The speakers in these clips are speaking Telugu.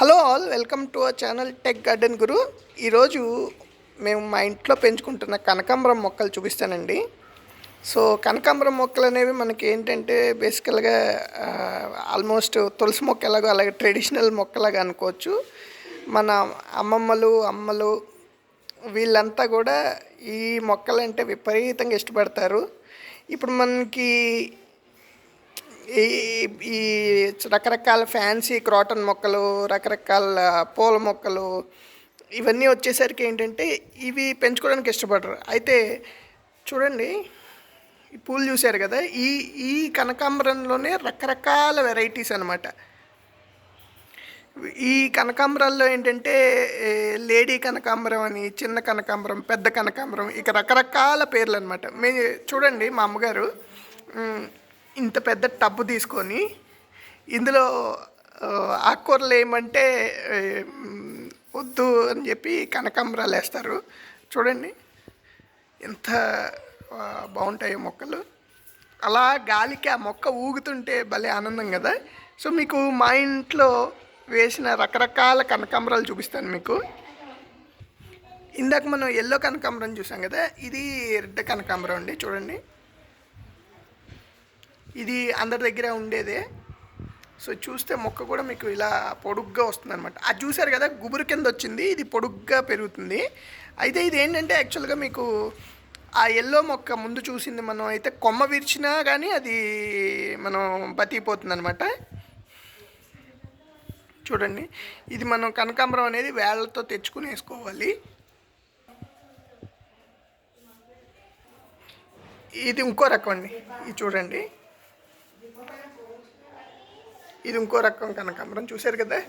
Hello all welcome to our channel tech garden guru. ఈరోజు మేము మా ఇంట్లో పెంచుకుంటున్న కనకాంబరం మొక్కలు చూపిస్తానండి. సో కనకాంబరం మొక్కలు అనేవి మనకి ఏంటంటే బేసికల్గా ఆల్మోస్ట్ తులసి మొక్క ఎలాగో అలాగే ట్రెడిషనల్ మొక్కలాగా అనుకోవచ్చు. మన అమ్మమ్మలు అమ్మలు వీళ్ళంతా కూడా ఈ మొక్కలంటే విపరీతంగా ఇష్టపడతారు. ఇప్పుడు మనకి ఈ ఈ రకరకాల ఫ్యాన్సీ క్రాటన్ మొక్కలు రకరకాల పూల మొక్కలు ఇవన్నీ వచ్చేసరికి ఏంటంటే ఇవి పెంచుకోవడానికి ఇష్టపడరు. అయితే చూడండి ఈ పూలు చూశారు కదా ఈ ఈ కనకాంబరంలోనే రకరకాల వెరైటీస్ అనమాట ఈ కనకాంబరాల్లో ఏంటంటే లేడీ కనకాంబరం అని చిన్న కనకాంబరం పెద్ద కనకాంబరం ఇక రకరకాల పేర్లు అనమాట మే చూడండి మా అమ్మగారు ఇంత పెద్ద టబ్బు తీసుకొని ఇందులో ఆకుకూరలు ఏమంటే వద్దు అని చెప్పి కనకాంబరాలు వేస్తారు. చూడండి. ఎంత బాగుంటాయో మొక్కలు. అలా గాలికి ఆ మొక్క ఊగుతుంటే భలే ఆనందం కదా. సో మీకు మా ఇంట్లో వేసిన రకరకాల కనకాంబరాలు చూపిస్తాను మీకు. ఇందాక మనం ఎల్లో కనకాంబరం చూసాం కదా. ఇది రెడ్ కనకాంబరం అండి. చూడండి. ఇది అందరి దగ్గర ఉండేదే. సో చూస్తే మొక్క కూడా మీకు ఇలా పొడుగ్గా వస్తుంది అనమాట అది చూసారు కదా గుబురు కింద వచ్చింది ఇది పొడుగ్గా పెరుగుతుంది. అయితే ఇది ఏంటంటే యాక్చువల్గా మీకు ఆ ఎల్లో మొక్క ముందు చూసింది మనం అయితే కొమ్మ విరిచినా కానీ అది మనం బతికిపోతుంది అనమాట చూడండి ఇది మనం కనకాంబరం అనేది వేళ్ళతో తెచ్చుకుని వేసుకోవాలి. ఇది ఇంకో రకం అండి ఇది చూడండి. ఇది ఇంకో రకం కనకాంబరం చూశారు కదా?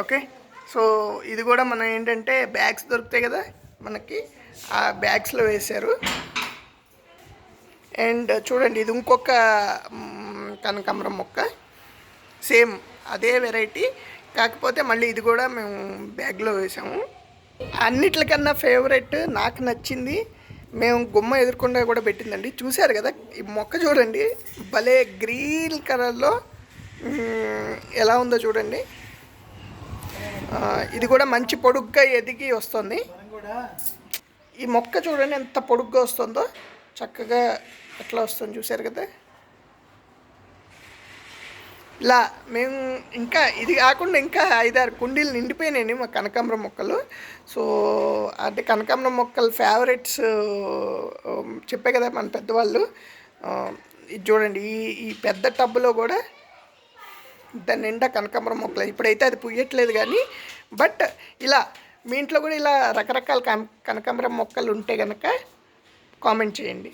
ఓకే. సో ఇది కూడా మనం ఏంటంటే బ్యాగ్స్ దొరుకుతాయి కదా మనకి. ఆ బ్యాగ్స్లో వేశారు. అండ్ చూడండి ఇది ఇంకొక కనకాంబరం మొక్క. సేమ్ అదే వెరైటీ కాకపోతే మళ్ళీ ఇది కూడా మేము బ్యాగ్లో వేసాము. అన్నిట్లకన్నా ఫేవరెట్ నాకు నచ్చింది మేము గుమ్మ ఎదుర్కొండా కూడా పెట్టిందండి. చూశారు కదా ఈ మొక్క చూడండి భలే గ్రీన్ కలర్లో ఎలా ఉందో చూడండి. ఇది కూడా మంచి పొడుగ్గా ఎదిగి వస్తుంది. ఈ మొక్క చూడండి ఎంత పొడుగ్గా వస్తుందో చక్కగా ఎట్లా వస్తుంది చూశారు కదా. ఇలా మేము ఇంకా ఇది కాకుండా ఇంకా ఐదారు కుండీలు నిండిపోయినాయి మా కనకాంబరం మొక్కలు. సో అంటే కనకాంబరం మొక్కలు ఫేవరెట్స్ చెప్పే కదా మన పెద్దవాళ్ళు. ఇది చూడండి ఈ ఈ పెద్ద టబ్బులో కూడా దాని నిండా కనకాంబరం మొక్కలు. ఇప్పుడైతే అది పుయ్యట్లేదు కానీ బట్ ఇలా మీ ఇంట్లో కూడా ఇలా రకరకాల కన కనకాంబరం మొక్కలు ఉంటే కనుక కామెంట్ చేయండి.